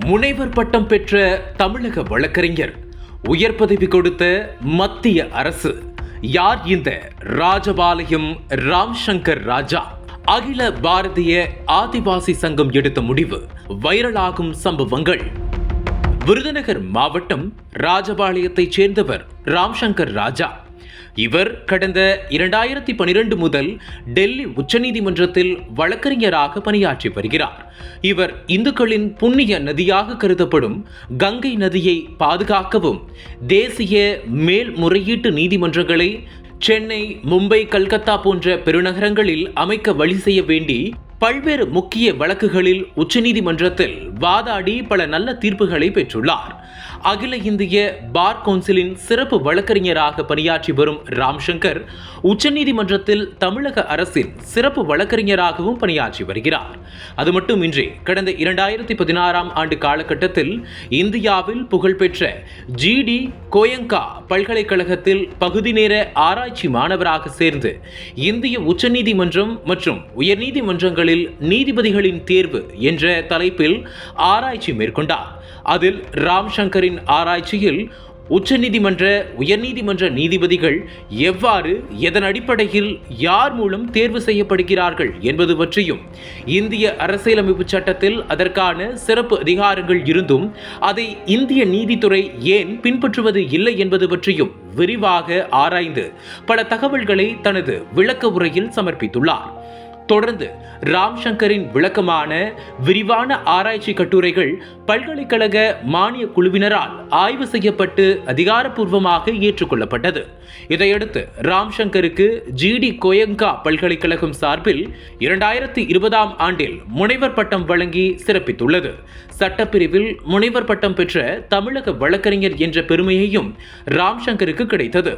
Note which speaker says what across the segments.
Speaker 1: முனைவர் பட்டம் பெற்ற தமிழக வழக்கறிஞர் உயர் பதவி கொடுத்த மத்திய அரசு யார் இந்த ராஜபாளையம் ராம் சங்கர் ராஜா? அகில பாரதிய ஆதிவாசி சங்கம் எடுத்த முடிவு வைரலாகும் சம்பவங்கள். விருதுநகர் மாவட்டம் ராஜபாளையத்தைச் சேர்ந்தவர் ராம்சங்கர் ராஜா. இவர் கடந்த இரண்டாயிரத்தி பனிரெண்டு முதல் டெல்லி உச்சநீதிமன்றத்தில் வழக்கறிஞராக பணியாற்றி வருகிறார். இவர் இந்துக்களின் புண்ணிய நதியாக கருதப்படும் கங்கை நதியை பாதுகாக்கவும் தேசிய மேல்முறையீட்டு நீதிமன்றங்களை சென்னை மும்பை கல்கத்தா போன்ற பெருநகரங்களில் அமைக்க வழி செய்ய வேண்டி பல்வேறு முக்கிய வழக்குகளில் உச்சநீதிமன்றத்தில் வாதாடி பல நல்ல தீர்ப்புகளை பெற்றுள்ளார். அகில இந்திய பார் கவுன்சிலின் சிறப்பு வழக்கறிஞராக பணியாற்றி வரும் ராம்சங்கர் உச்சநீதிமன்றத்தில் தமிழக அரசின் சிறப்பு வழக்கறிஞராகவும் பணியாற்றி வருகிறார். அது மட்டுமின்றி கடந்த இரண்டாயிரத்தி பதினாறாம் ஆண்டு காலகட்டத்தில் இந்தியாவில் புகழ்பெற்ற ஜிடி கோயங்கா பல்கலைக்கழகத்தில் பகுதி நேர ஆராய்ச்சி மாணவராக சேர்ந்து இந்திய உச்சநீதிமன்றம் மற்றும் உயர்நீதிமன்றங்களில் நீதிபதிகளின் தேர்வு என்ற தலைப்பில் ஆராய்ச்சி மேற்கொண்டார். அதில் ராம் சங்கரின் ஆராய்ச்சியில் உச்சநீதிமன்ற உயர்நீதிமன்ற நீதிபதிகள் எவ்வாறு எதன் அடிப்படையில் யார் மூலம் தேர்வு செய்யப்படுகிறார்கள் என்பது பற்றியும் இந்திய அரசியலமைப்பு சட்டத்தில் அதற்கான சிறப்பு அதிகாரங்கள் இருந்தும் அதை இந்திய நீதித்துறை ஏன் பின்பற்றுவது இல்லை என்பது பற்றியும் விரிவாக ஆராய்ந்து பல தகவல்களை தனது விளக்க உரையில் சமர்ப்பித்துள்ளார். தொடர்ந்து ராம் சங்கரின் விளக்கமான விரிவான ஆராய்ச்சி கட்டுரைகள் பல்கலைக்கழக மானிய குழுவினரால் ஆய்வு செய்யப்பட்டு அதிகாரப்பூர்வமாக ஏற்றுக்கொள்ளப்பட்டது. இதையடுத்து ராம் சங்கருக்கு ஜிடி கோயங்கா பல்கலைக்கழகம் சார்பில் இரண்டாயிரத்தி இருபதாம் ஆண்டில் முனைவர் பட்டம் வழங்கி சிறப்பித்துள்ளது. சட்டப்பிரிவில் முனைவர் பட்டம் பெற்ற தமிழக வழக்கறிஞர் என்ற பெருமையையும் ராம் சங்கருக்கு கிடைத்தது.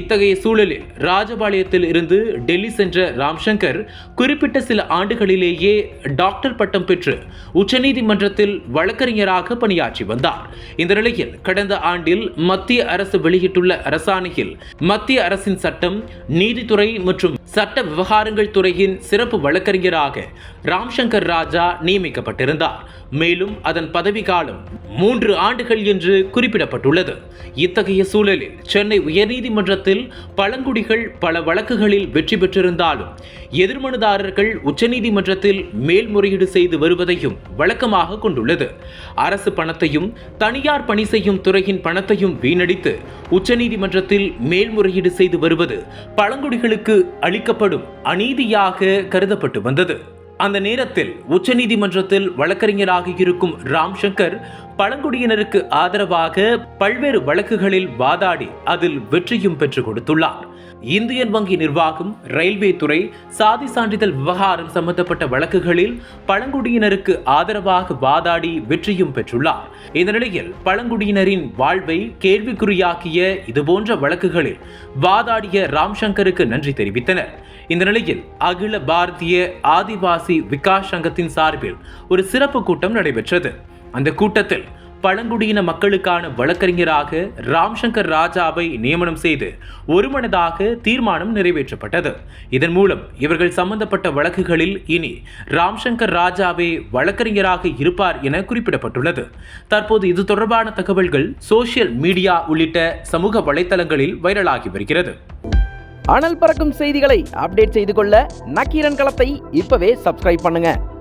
Speaker 1: இத்தகைய சூழலில் ராஜபாளையத்தில் இருந்து டெல்லி சென்ற ராம்சங்கர் குறிப்பிட்ட குறிப்பிட்ட சில ஆண்டுகளிலேயே டாக்டர் பட்டம் பெற்று உச்சநீதிமன்றத்தில் வழக்கறிஞராக பணியாற்றி வந்தார். இந்த நிலையில் கடந்த ஆண்டில் மத்திய அரசு வெளியிட்டுள்ள அரசாணையில் மத்திய அரசின் சட்டம் நீதித்துறை மற்றும் சட்ட விவகாரங்கள் துறையின் சிறப்பு வழக்கறிஞராக ராம்சங்கர் ராஜா நியமிக்கப்பட்டிருந்தார். மேலும் அதன் பதவிக்காலம் மூன்று ஆண்டுகள் என்று குறிப்பிடப்பட்டுள்ளது. இத்தகைய சூழலில் சென்னை உயர்நீதிமன்றத்தில் பழங்குடிகள் பல வழக்குகளில் வெற்றி பெற்றிருந்தாலும் மனுதாரர்கள் உச்சநீதிமன்றத்தில் மேல்முறையீடு செய்து வருவதையும் வழக்கமாக கொண்டுள்ளது. அரசு பணத்தையும் தனியார் பணி செய்யும் துறையின் பணத்தையும் வீணடித்து உச்சநீதிமன்றத்தில் மேல்முறையீடு செய்து வருவது பழங்குடிகளுக்கு அளிக்கப்படும் அநீதியாக கருதப்பட்டு வந்தது. அந்த நேரத்தில் உச்சநீதிமன்றத்தில் வழக்கறிஞராக இருக்கும் ராம் சங்கர் பழங்குடியினருக்கு ஆதரவாக பல்வேறு வழக்குகளில் வாதாடி அதில் வெற்றியும் பெற்றுக் கொடுத்துள்ளார். இந்தியன் வங்கி நிர்வாகம் ரயில்வே துறை சாதி சான்றிதழ் விவகாரம் சம்பந்தப்பட்ட வழக்குகளில் பழங்குடியினருக்கு ஆதரவாக வாதாடி வெற்றியும் பெற்றுள்ளார். இந்த நிலையில் பழங்குடியினரின் வாழ்வை கேள்விக்குறியாக்கிய இதுபோன்ற வழக்குகளில் வாதாடிய ராம் சங்கருக்கு நன்றி தெரிவித்தனர். இந்த நிலையில் அகில பாரதிய ஆதிவாசி விகாஸ் சங்கத்தின் சார்பில் ஒரு சிறப்பு கூட்டம் நடைபெற்றது. அந்த கூட்டத்தில் பழங்குடியின மக்களுக்கான வழக்கறிஞராக ராம்சங்கர் ராஜாவை நியமனம் செய்து ஒருமனதாக தீர்மானம் நிறைவேற்றப்பட்டது. இதன் மூலம் இவர்கள் சம்பந்தப்பட்ட வழக்குகளில் இனி ராம்சங்கர் ராஜாவே வழக்கறிஞராக இருப்பார் என குறிப்பிடப்பட்டுள்ளது. தற்போது இது தொடர்பான தகவல்கள் சோசியல் மீடியா உள்ளிட்ட சமூக வலைத்தளங்களில் வைரலாகி வருகிறது.
Speaker 2: அனல் பறக்கும் செய்திகளை அப்டேட் செய்து கொள்ள நக்கீரன் களத்தை இப்பவே சப்ஸ்கிரைப் பண்ணுங்க.